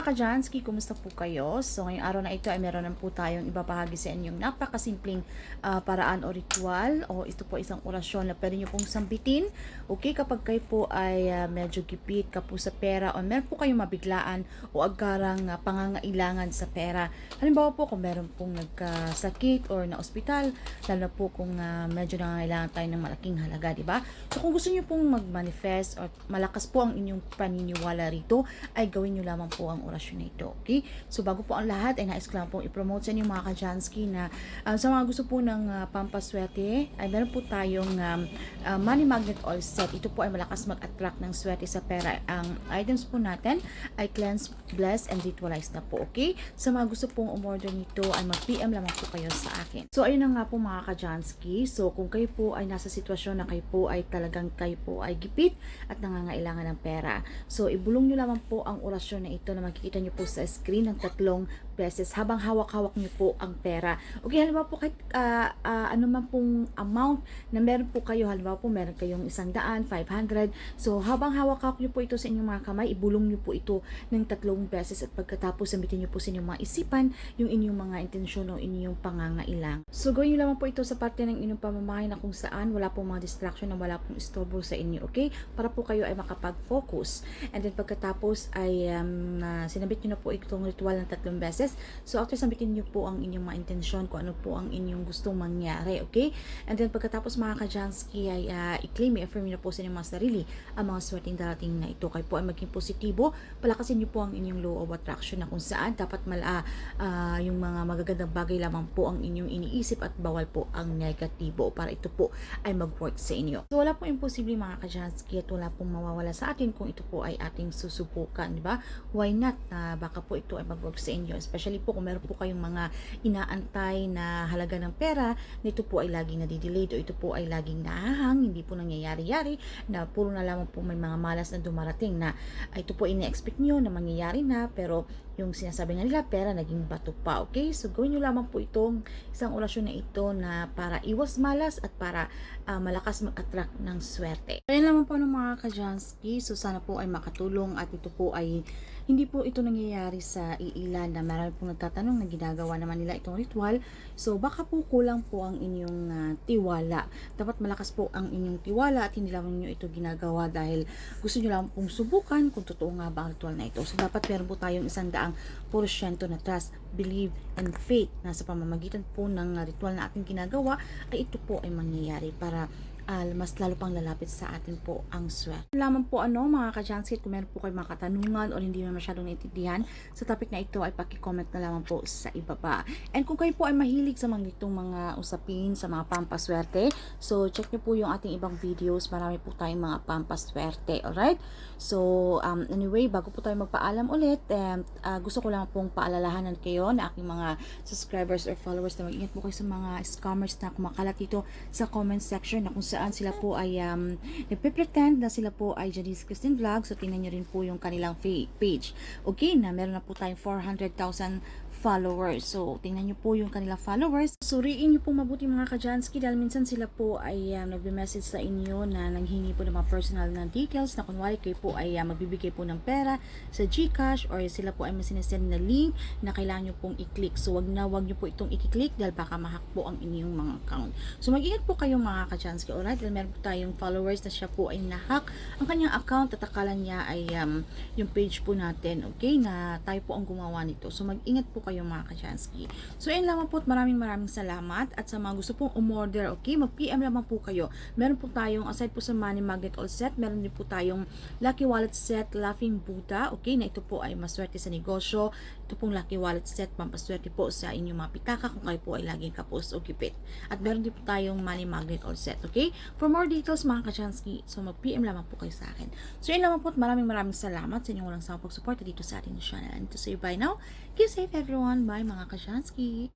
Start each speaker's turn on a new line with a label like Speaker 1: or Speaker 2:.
Speaker 1: mga ka-Jansky, kumusta po kayo? So ngayong araw na ito ay meron na po tayong ibabahagi sa inyong napakasimpleng ah, paraan o ritual o ito po isang orasyon na pwede nyo pong sambitin. Okay, kapag kayo po ay ah, medyo gipit ka po sa pera o meron po kayong mabiglaan o agarang ah, pangangailangan sa pera. Halimbawa po kung meron pong nagkasakit or na ospital, lalo po kung ah, medyo nangangailangan tayo ng malaking halaga, di ba? So kung gusto nyo pong mag-manifest or malakas po ang inyong paniniwala rito, ay gawin nyo lamang po ang orasyon na ito. Okay? So bago po ang lahat, ay nais ko lang pong i-promote sa inyo mga ka-Jansky na ah, sa mga gusto po ng uh, pampaswerte, ay meron po tayong um, ah, money magnet oil set. Ito po ay malakas mag-attract ng swerte sa pera. Ang items po natin ay cleanse, bless, and ritualize na po. Okay? Sa mga gusto pong umorder nito, ay mag-PM lamang po kayo sa akin. So ayun na nga po mga ka-Jansky. So kung kayo po ay nasa sitwasyon na kayo po ay talagang kayo po ay gipit at nangangailangan ng pera. So ibulong nyo lamang po ang orasyon na ito na makikita nyo po sa screen ng tatlong beses habang hawak-hawak nyo po ang pera. Okay, halimbawa po kahit ah, ah, ano man pong amount na meron po kayo, halimbawa po meron kayong isang daan, 500. So habang hawak-hawak nyo po ito sa inyong mga kamay, ibulong nyo po ito ng tatlong beses at pagkatapos samitin nyo po sa inyong mga isipan yung inyong mga intensyon o inyong pangangailang. So gawin nyo lamang po ito sa parte ng inyong pamamahay na kung saan wala pong mga distraction na wala pong istorbo sa inyo, okay? Para po kayo ay makapag-focus. And then pagkatapos ay um, ah, sinabit nyo na po itong ritual ng tatlong beses. So after sabitin nyo po ang inyong mga intensyon, kung ano po ang inyong gustong mangyari, okay? And then pagkatapos mga ka-Jansky ay ah, i-claim, i-affirm nyo na po sa inyong mga sarili ang mga swerteng darating na ito. Kayo po ay maging positibo, palakasin nyo po ang inyong law of attraction na kung saan dapat mala ah, yung mga magagandang bagay lamang po ang inyong iniisip at bawal po ang negatibo para ito po ay mag-work sa inyo. So wala pong imposible mga ka-Jansky at wala pong mawawala sa atin kung ito po ay ating susubukan, di ba? Why not? Na baka po ito ay mag-work sa inyo. Especially po kung meron po kayong mga inaantay na halaga ng pera, na ito po ay laging nadidelayed o ito po ay laging nahahang, hindi po nangyayari-yari, na puro na lamang po may mga malas na dumarating na ito po ine-expect nyo na mangyayari na, pero yung sinasabi nga nila, pera naging bato pa. Okay? So, gawin nyo lamang po itong isang orasyon na ito na para iwas malas at para ah, malakas mag-attract ng swerte. Ayan lamang po ng mga ka-Jansky. So, sana po ay makatulong at ito po ay hindi po ito nangyayari sa iilan na marami pong nagtatanong na ginagawa naman nila itong ritual. So, baka po kulang po ang inyong ah, tiwala. Dapat malakas po ang inyong tiwala at hindi lamang nyo ito ginagawa dahil gusto nyo lang pong subukan kung totoo nga ba ang ritual na ito. So, dapat meron po tayong isang daang porsyento na trust, believe, and faith. Na sa pamamagitan po ng ritual na ating ginagawa ay ito po ay mangyayari para ah, mas lalo pang lalapit sa atin po ang swerte. Lamang po ano mga ka-Janskit kung meron po kayo mga katanungan o hindi mo masyadong naintindihan sa topic na ito ay paki-comment na lamang po sa ibaba. And kung kayo po ay mahilig sa mga itong mga usapin sa mga pampaswerte, so check nyo po yung ating ibang videos. Marami po tayong mga pampaswerte. Alright? So um, anyway, bago po tayo magpaalam ulit, um, ah, gusto ko lang pong paalalahanan kayo na aking mga subscribers or followers na mag-ingat po kayo sa mga scammers na kumakalat dito sa comment section na kung saan sila po ay um, nagpe-pretend na sila po ay Janice Christine Vlog. So tingnan nyo rin po yung kanilang page. Okay, na meron na po tayong 400,000 followers. So, tingnan nyo po yung kanilang followers. Suriin nyo po mabuti mga ka-Jansky dahil minsan sila po ay um, nagbe-message sa inyo na nanghingi po ng mga personal na details na kunwari kayo po ay uh, magbibigay po ng pera sa Gcash or sila po ay may sinesend na link na kailangan nyo pong i-click. So, wag na wag nyo po itong i-click dahil baka mahack po ang inyong mga account. So, mag-ingat po kayo mga ka-Jansky. Alright? Dahil meron po tayong followers na siya po ay nahack ang kanyang account at akala niya ay um, yung page po natin. Okay? Na tayo po ang gumawa nito. So, mag-ingat po kayo mga ka-Jansky. So, ayun lamang po at maraming maraming salamat at sa mga gusto pong umorder, okay, mag-PM lamang po kayo. Meron po tayong, aside po sa money magnet all set, meron din po tayong lucky wallet set, laughing Buddha, okay, na ito po ay maswerte sa negosyo. Ito pong lucky wallet set, pampaswerte po sa inyong mga pitaka kung kayo po ay laging kapos o gipit. At meron din po tayong money magnet all set, okay? For more details mga ka-Jansky, so mag-PM lamang po kayo sa akin. So, yun lamang po at maraming maraming salamat sa inyong walang sawang pagsuporta dito sa ating channel. And to say bye now, keep safe everyone. Bye mga ka-Jansky.